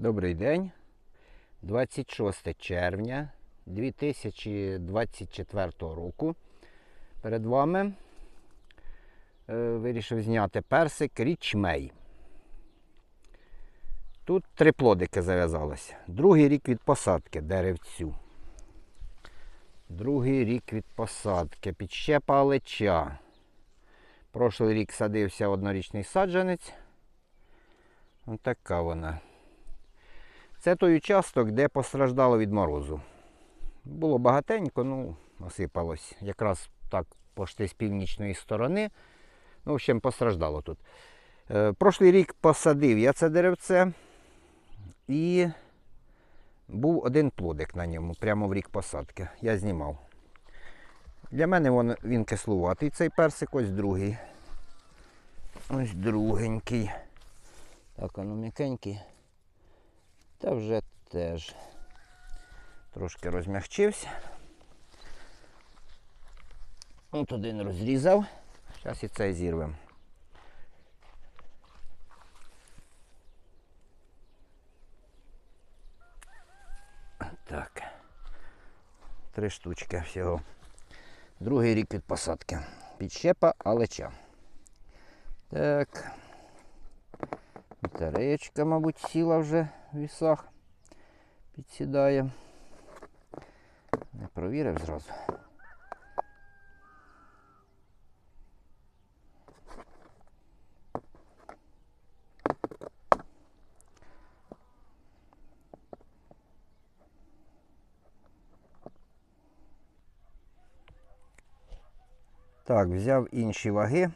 Добрий день. 26 червня 2024 року. Перед вами е, вирішив зняти персик річмей. Тут три плодики зав'язалося. Другий рік від посадки деревцю. Другий рік від посадки. Підщепа алеча. Прошлий рік садився однорічний саджанець. Ось така вона. Це той участок, де постраждало від морозу. Було багатенько, ну, осипалось. Якраз так пошти з північної сторони. Ну, в общем, постраждало тут. Е, прошлий рік посадив я це деревце і був один плодик на ньому, прямо в рік посадки. Я знімав. Для мене він, він кислуватий, цей персик, ось другий. Ось другенький. Так, воно м'якенький. Та вже теж трошки розмягчився. От один розрізав. Зараз і цей зірвемо. Так. Три штучки всього. Другий рік від посадки. Підщепа алеча. Так. Батареєчка, мабуть, сіла вже вісах. Підсідає. Не провірив зразу. Так, взяв інші ваги.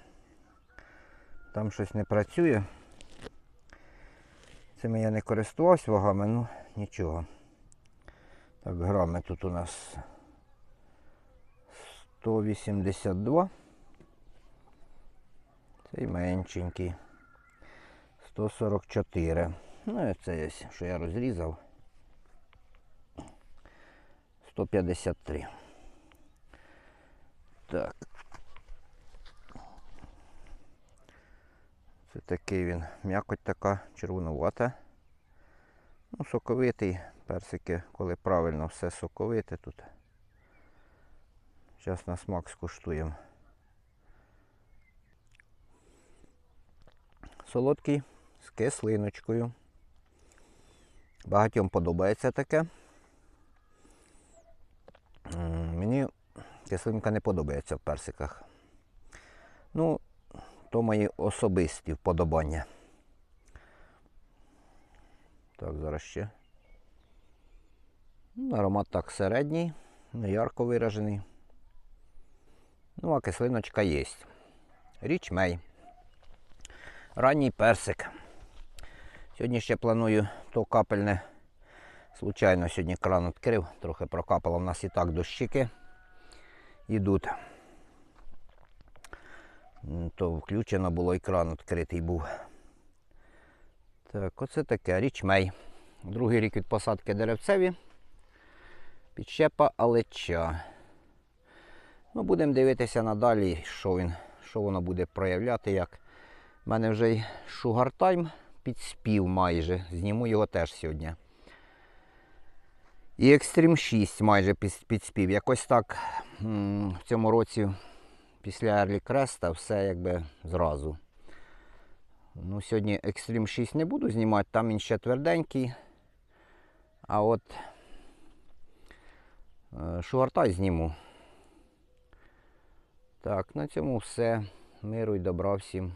Там щось не працює. Цими я не користувався вагами, ну нічого. Так, грами тут у нас 182. Цей меншенький. 144. Ну і це ось, що я розрізав. 153. Так. Такий він, м'якоть така червонувата. Ну, соковитий. Персики, коли правильно все соковите тут. Зараз на смак скуштуємо. Солодкий з кислиночкою. Багатьом подобається таке. Мені кислинка не подобається в персиках. Ну, то мої особисті вподобання. Так, зараз ще. Ну, Аромат так середній, не ярко виражений. Ну, а кислиночка є. Річ мей. Ранній персик. Сьогодні ще планую то капельне. Случайно сьогодні кран відкрив, трохи прокапало в нас і так дощики йдуть. То включено було і кран відкритий був. Так, оце таке річмей. Другий рік від посадки деревцеві. Підщепа алеча. Ну, будемо дивитися надалі, що, він, що воно буде проявляти. як. У мене вже й шугартайм підспів майже. Зніму його теж сьогодні. І Extreme 6 майже під- підспів. Якось так в цьому році після Ерлі Креста все якби зразу. Ну, Сьогодні Extreme 6 не буду знімати, там він ще тверденький. А от шуартай зніму. Так, на цьому все. Миру і добра всім.